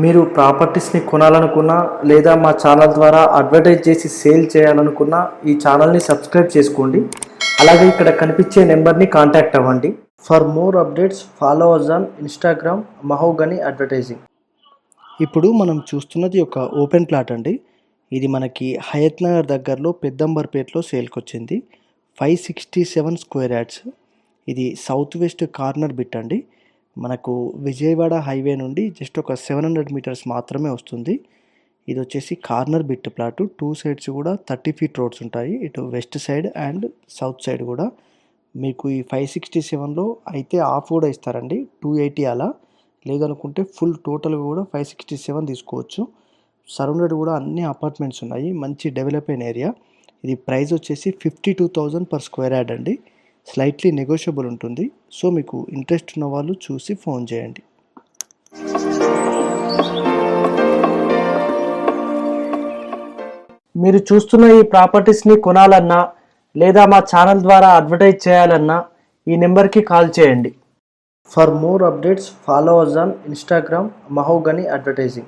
మీరు ప్రాపర్టీస్ని కొనాలనుకున్నా లేదా మా ఛానల్ ద్వారా అడ్వర్టైజ్ చేసి సేల్ చేయాలనుకున్నా ఈ ఛానల్ని సబ్స్క్రైబ్ చేసుకోండి. అలాగే ఇక్కడ కనిపించే నెంబర్ని కాంటాక్ట్ అవ్వండి. For more updates follow us on Instagram mahogany advertising. ఇప్పుడు మనం చూస్తున్నది ఒక ఓపెన్ ప్లాట్ అండి. ఇది మనకి హయత్ నగర్ దగ్గరలో పెద్దంబర్పేటలో సేల్కి వచ్చింది five sixty seven square yards ఇది సౌత్ వెస్ట్ కార్నర్ బిట్ అండి. మనకు విజయవాడ హైవే నుండి జస్ట్ ఒక సెవెన్ హండ్రెడ్ మీటర్స్ మాత్రమే వస్తుంది. ఇది వచ్చేసి corner bit plot. Two sides కూడా థర్టీ ఫీట్ రోడ్స్ ఉంటాయి. ఇటు west side and south side కూడా. మీకు ఈ ఫైవ్ సిక్స్టీ సెవెన్లో అయితే ఆఫ్ కూడా ఇస్తారండి. టూ ఎయిటీ అలా. లేదనుకుంటే ఫుల్ టోటల్ కూడా ఫైవ్ సిక్స్టీ సెవెన్ తీసుకోవచ్చు. సరౌండెడ్ కూడా అన్ని అపార్ట్మెంట్స్ ఉన్నాయి. మంచి డెవలప్ అయిన ఏరియా. ఇది ప్రైస్ వచ్చేసి fifty two thousand per square yard అండి. స్లైట్లీ నెగోషియబుల్ ఉంటుంది. సో మీకు ఇంట్రెస్ట్ ఉన్న వాళ్ళు చూసి ఫోన్ చేయండి. మీరు చూస్తున్న ఈ ప్రాపర్టీస్ని కొనాలన్నా లేదా మా ఛానల్ ద్వారా అడ్వర్టైజ్ చేయాలన్నా ఈ నెంబర్కి కాల్ చేయండి. For more updates follow us on Instagram mahogany advertising.